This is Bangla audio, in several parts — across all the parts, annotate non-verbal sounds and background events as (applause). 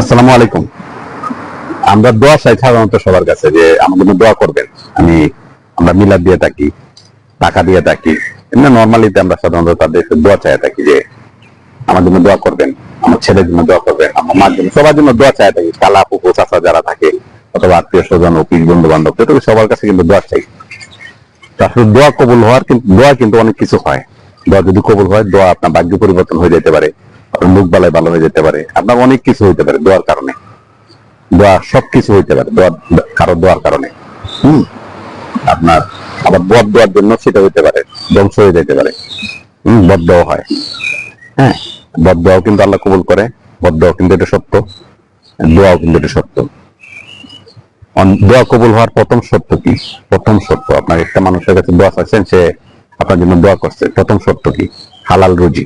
আসসালামু আলাইকুম। আমরা দোয়া চাই সাধারণত সবার কাছে যে জন্য দোয়া করবেন। আমি, আমরা মিলাদ দিয়ে থাকি, টাকা দিয়ে থাকি। এমনি নর্মালিতে আমরা সাধারণত তাদের দোয়া চাই থাকি যে, আমার জন্য দোয়া করবেন, আমার ছেলের জন্য দোয়া করবেন, আমার মার জন্য, সবার জন্য দোয়া চাই থাকি। কালা পুকু চাষা যারা থাকে, অথবা আত্মীয় স্বজন, অফিস বন্ধু বান্ধব তো সবার কাছে কিন্তু দোয়া চাই। আসলে দোয়া কবুল হওয়ার কিন্তু দোয়া কিন্তু অনেক কিছু হয়। দোয়া যদি কবুল হয়, দোয়া আপনার ভাগ্য পরিবর্তন হয়ে যেতে পারে। মুখ বালায় ভালো হয়ে যেতে পারে। আপনার অনেক কিছু হইতে পারে দোয়ার কারণে। দোয়া সবকিছু হইতে পারে দোয়া কারও দোয়ার কারণে। হম? আপনার আবার বদ দোয়ার জন্য সেটা হইতে পারে, ধ্বংস হয়ে যেতে পারে। হম? বদ দোয়া হয়। হ্যাঁ? বদ দোয়াও কিন্তু আল্লাহ কবুল করে, বদ দেওয়া কিন্তু এটা সত্য, দোয়াও কিন্তু এটা সত্য। দোয়া কবুল হওয়ার প্রথম সত্য কি? প্রথম সত্য আপনার একটা মানুষের কাছে দোয়া চাইছেন, সে আপনার জন্য দোয়া করছে, প্রথম সত্য কি? হালাল রুজি।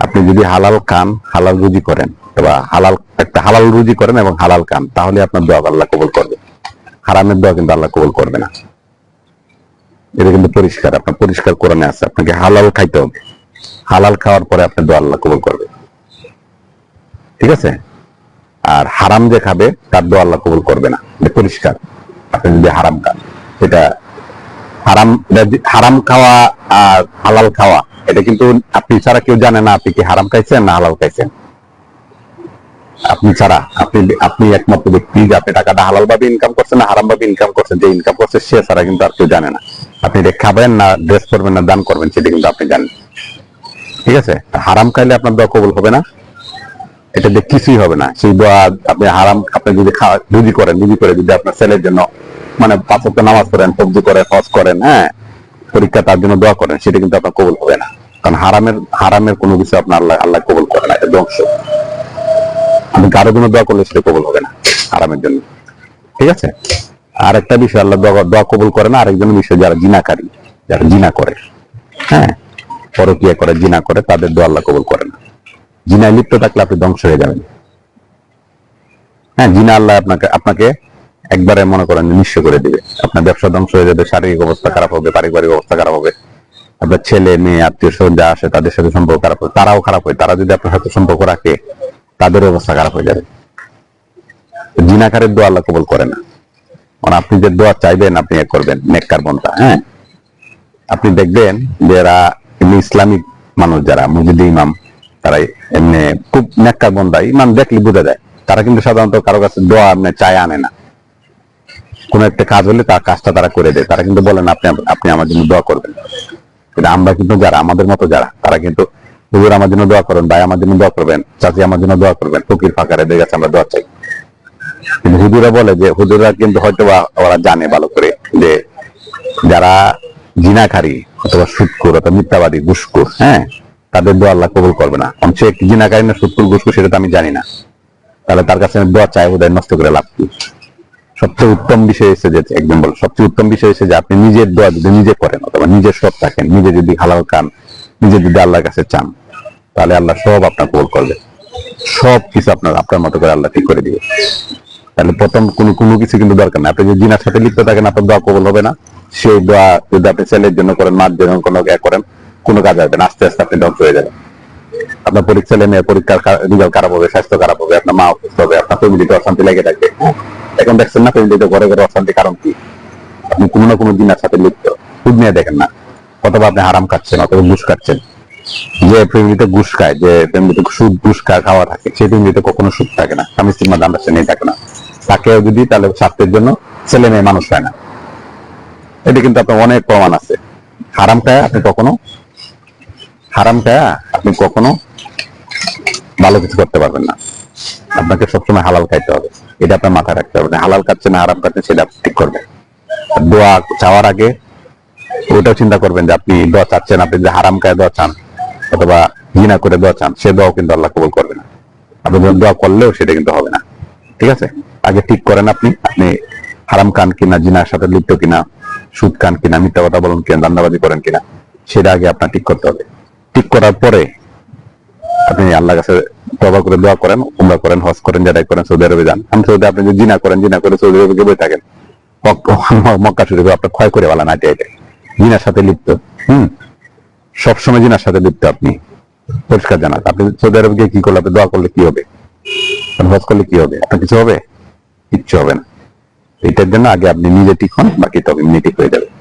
আপনি যদি হালাল খান, হালাল রুজি করেন, অথবা হালাল, একটা হালাল রুজি করেন এবং হালাল খান, তাহলে আপনার দোয়া আল্লাহ কবুল করবে। হারামের দোয়া কিন্তু আল্লাহ কবুল করবে না। এটা কিন্তু পরিষ্কার, আপনার পরিষ্কার কোরআনে আছে, আপনাকে হালাল খাইতে হবে। হালাল খাওয়ার পরে আপনার দোয়া আল্লাহ কবুল করবে। ঠিক আছে? আর হারাম যে খাবে, তার দোয়া আল্লাহ কবুল করবে না। এটা পরিষ্কার। আপনি যদি হারাম খান, এটা হারাম হারাম খাওয়া আর হালাল খাওয়া এটা কিন্তু আপনি ছাড়া কেউ জানে না আপনি কি হারাম খাইছেন না হালাল খাইছেন। আপনি ছাড়া, আপনি আপনি একমাত্র ব্যক্তি যে আপনি টাকাটা হালাল ভাবে ইনকাম করছেন না হারাম ভাবে ইনকাম করছেন যে ইনকাম করছে সে ছাড়া কিন্তু আর কেউ জানে না। আপনি এটা খাবেন না ড্রেস করবেন না, দান করবেন, সেটা কিন্তু আপনি জানেন। ঠিক আছে? হারাম খাইলে আপনার দোয়া কবুল হবে না। এটা দিয়ে কিছুই হবে না। সেই দোয়া আপনি হারাম, আপনি যদি খাওয়া রুজি করেন রুজি করে যদি আপনার ছেলের জন্য মানে পাঁচ নামাজ পড়েন সবজি করে হজ করেন হ্যাঁ পরীক্ষা তার জন্য দোয়া করেন, সেটা কিন্তু আপনার কবুল হবে না। কারণ হারামের হারামের কোনো কিছু আপনার আল্লাহ আল্লাহ কবুল করে না, এটা ধ্বংস। আপনি কারোর জন্য দোয়া করলে সেটা কবুল হবে না, হারামের জন্য। ঠিক আছে? আর একটা বিষয়, আল্লাহ দোয়া কবুল করে না আরেকজন বিষয়, যারা জিনাকারী, যারা জিনা করে। হ্যাঁ? পরকিয়া করে, জিনা করে, তাদের দোয়া আল্লাহ কবুল করে না। জিনায় লিপ্ত থাকলে আপনি ধ্বংস হয়ে যাবেন। হ্যাঁ জিনা আল্লাহ আপনাকে আপনাকে একবারে মনে করেন নিঃস্ব করে দিবে। আপনার ব্যবসা ধ্বংস হয়ে যাবে, শারীরিক অবস্থা খারাপ হবে, পারিবারিক অবস্থা খারাপ হবে। আপনার ছেলে, মেয়ে, আত্মীয় স্বজন যা আসে তাদের সাথে সম্পর্ক খারাপ হবে, তারাও খারাপ হয়। তারা যদি আপনার সাথে সম্পর্ক রাখে, তাদের অবস্থা খারাপ হয়ে যাবে। জিনাকারের দোয়া আল্লাহ কবল করে না। মানে আপনি যে দোয়া চাইবেন, আপনি এ করবেন, নেককার বনটা হ্যাঁ? আপনি দেখবেন যে এরা এমনি ইসলামিক মানুষ যারা, মসজিদে ইমাম তারা এমনি খুব নেককার বন্দা ইমান দেখলে বোঝা যায়, তারা কিন্তু সাধারণত কারও কাছে দোয়া এমনি চায়, আনে না। কোন একটা কাজ হলে তার কাজটা তারা করে দেয়। তারা কিন্তু বলেন আপনি আপনি আমার জন্য দোয়া করবেন। কিন্তু আমরা কিন্তু যারা, আমাদের মতো যারা, তারা কিন্তু হুজুর আমার জন্য দোয়া করবেন ভাই আমার জন্য দোয়া করবেন, চাচি আমার জন্য দোয়া করবেন, ফকির ফাঁকারে দেখে গেছে, আমরা দোয়া চাই। কিন্তু হুজুরা বলে যে হুজুরা কিন্তু হয়তো ওরা জানে ভালো করে যে যারা জিনাকারী অথবা সুৎকুর অথবা মিথ্যাবাদী ঘুষকুর হ্যাঁ তাদের দোয়া আল্লাহ কবুল করবে না। কারণ সে জিনাকারী না সুৎকুর ঘুষকুর সেটা তো আমি জানি না। তাহলে তার কাছে আমি দোয়া চাই বোধহয় নষ্ট করে লাভ কি? সবচেয়ে উত্তম বিষয় এসে যে, একদম বল, সবচেয়ে উত্তম বিষয় এসে যে আপনি নিজের দোয়া যদি নিজে করেন অথবা নিজের সব থাকেন, নিজে যদি হালাল খান, নিজে যদি আল্লাহর কাছে চান, তাহলে আল্লাহ সব আপনার কবুল করবে। সব কিছু আপনার আপনার মতো করে আল্লাহ ঠিক করে দিবে। তাহলে প্রথম কোনো কোনো কিছু কিন্তু দরকার না আপনি যদি জিনার সাথে লিপ্ত থাকেন, আপনার দোয়া কবল হবে না। সেই দোয়া যদি আপনি ছেলের জন্য করেন, মার জন্য কোনো করেন, কোনো কাজ হবে না। আস্তে আস্তে আপনি ধ্বংস হয়ে যাবেন। আপনার পরীক্ষা ছেলে মেয়ের পরীক্ষার রেজাল্ট খারাপ হবে, স্বাস্থ্য খারাপ হবে, আপনার মা অসুস্থ হবে, আপনার ফ্যামিলিতে অশান্তি লেগে থাকবে। এখন দেখছেন না ফ্যামিলিতে ঘরে ঘরে অশান্তি কারণ কি? আপনি কোনো না কোনো জিনার সাথে লিপ্ত। সুদ নিয়ে দেখেন না। অথবা আপনি হারাম খাচ্ছেন, অথবা ঘুষ খাচ্ছেন। যে ফ্যামিলিতে ঘুষ খায়, যে ফ্যামিলিতে সুদ, ঘুষ খায়, খাওয়া থাকে, সেই ফ্যামিলিতে কখনো সুদ থাকে না, স্বামী স্ত্রীর মধ্যে নেই থাকে না। তাকেও যদি তাহলে স্বার্থের জন্য ছেলে মেয়ে মানুষ হয় না। এটা কিন্তু আপনার অনেক প্রমাণ আছে। হারাম খায় আপনি কখনো, হারাম খায় আপনি কখনো ভালো কিছু করতে পারবেন না। আপনাকে সবসময় হালাল খাইতে হবে। এটা আপনার মাথায় রাখতে হবে হালাল খাচ্ছেন না, হারাম খাচ্ছেন সেটা ঠিক করবেন। দোয়া চাওয়ার আগে ওটাও চিন্তা করবেন যে আপনি দোয়া চাচ্ছেন, আপনি যে হারাম খায় দোয়া চান অথবা জিনা করে দোয়া চান, সে দোয়াও কিন্তু আল্লাহ কবুল করবে না। আপনি দোয়া করলেও সেটা কিন্তু হবে না। ঠিক আছে? আগে ঠিক করেন আপনি আপনি হারাম খান কিনা জিনার সাথে লিপ্ত কিনা, সুদ খান কিনা, মিথ্যা কথা বলেন কিনা, দান্দাবাজি করেন কিনা, সেটা আগে আপনার ঠিক করতে হবে। ঠিক করার পরে আপনি আল্লাহ কাছে তবা করে দোয়া করেন, উমরা করেন, হজ করেন যারাই করেন, সৌদি আরবে যান। আমি সৌদি আপনি যদি জিনা করেন, জিনা করে সৌদি আরবে বই থাকেন। মক- (laughs) মক্কা শরীফে আপনার ক্ষয় করে বলা না জিনার সাথে লিপ্ত, হম? সবসময় জিনার সাথে লিপ্ত আপনি। পরিষ্কার জানান আপনি সৌদি আরবে গিয়ে কি করলে, আপনি দোয়া করলে কি হবে? হজ করলে কি হবে? আপনার কিছু হবে? কিচ্ছু হবে না। এটার জন্য আগে আপনি নিজে ঠিক হন, বাকি তবে এমনি ঠিক হয়ে যাবে।